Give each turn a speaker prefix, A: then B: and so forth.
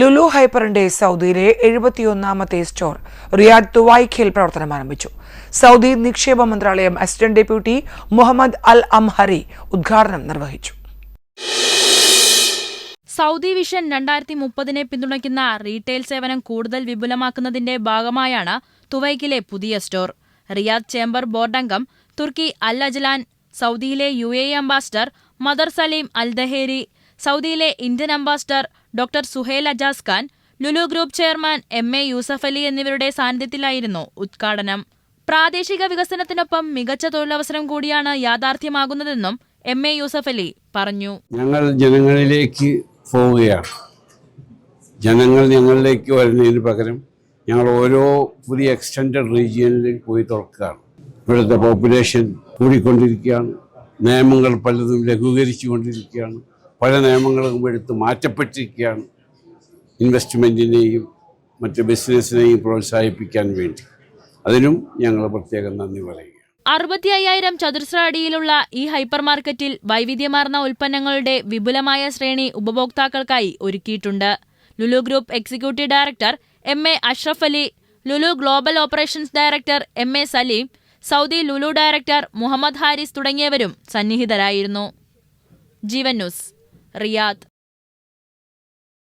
A: ലുലു ഹൈപ്പറിന്റെ സൗദിയിലെ എഴുപത്തിയൊന്നാമത്തെ store Riyadh തുവായിഖയിൽ പ്രവർത്തനം ആരംഭിച്ചു. സൗദി നിക്ഷേപ മന്ത്രാലയം assistant deputy Mohammed Al Amhari ഉദ്ഘാടനം നിർവഹിച്ചു.
B: സൗദി വിഷൻ രണ്ടായിരത്തി മുപ്പതിനെ പിന്തുണയ്ക്കുന്ന റീറ്റെയിൽ സേവനം കൂടുതൽ വിപുലമാക്കുന്നതിന്റെ ഭാഗമായാണ് തുവൈക്കിലെ പുതിയ സ്റ്റോർ റിയാദ് ചേംബർ ബോർഡ് അംഗം തുർക്കി അൽ അജ്ലാൻ സൗദിയിലെ U A ambassador Matar Salem Al Dhaheri സൗദിയിലെ Indian ambassador doctor Suhel Ajaz Khan Lulu group chairman M A Yusuff Ali എന്നിവരുടെ സാന്നിധ്യത്തിലായിരുന്നു ഉദ്ഘാടനം. പ്രാദേശിക വികസനത്തിനൊപ്പം മികച്ച തൊഴിലവസരം കൂടിയാണ് യാഥാർത്ഥ്യമാകുന്നതെന്നും എം എ യൂസഫ് അലി പറഞ്ഞു.
C: ഞങ്ങൾ ജനങ്ങളിലേക്ക് പോവുകയാണ്. ജനങ്ങൾ ഞങ്ങളിലേക്ക് വരുന്നതിന് പകരം ഞങ്ങൾ ഓരോ പുതിയ എക്സ്റ്റൻഡ് റീജിയനിൽ പോയി തുറക്കുകയാണ്. ഇവിടുത്തെ പോപ്പുലേഷൻ കൂടിക്കൊണ്ടിരിക്കുകയാണ്. നിയമങ്ങൾ പലതും ലഘൂകരിച്ചു കൊണ്ടിരിക്കുകയാണ് പല നിയമങ്ങളും എടുത്ത് മാറ്റപ്പെട്ടിരിക്കുകയാണ് ഇൻവെസ്റ്റ്മെന്റിനെയും മറ്റ് ബിസിനസ്സിനെയും പ്രോത്സാഹിപ്പിക്കാൻ വേണ്ടി. അതിനും ഞങ്ങൾ പ്രത്യേകം നന്ദി പറയുക
B: അറുപത്തി അയ്യായിരം ചതുരശ്ര അടിയിലുള്ള ഈ ഹൈപ്പർ മാർക്കറ്റിൽ വൈവിധ്യമാർന്ന ഉൽപ്പന്നങ്ങളുടെ വിപുലമായ ശ്രേണി ഉപഭോക്താക്കൾക്കായി ഒരുക്കിയിട്ടുണ്ട്. Lulu group executive director M A Ashraf Ali Lulu global operations director M A Saleem Saudi Lulu director Muhammad Haris തുടങ്ങിയവരും സന്നിഹിതരായിരുന്നു. ജീവൻ ന്യൂസ്. റിയാദ്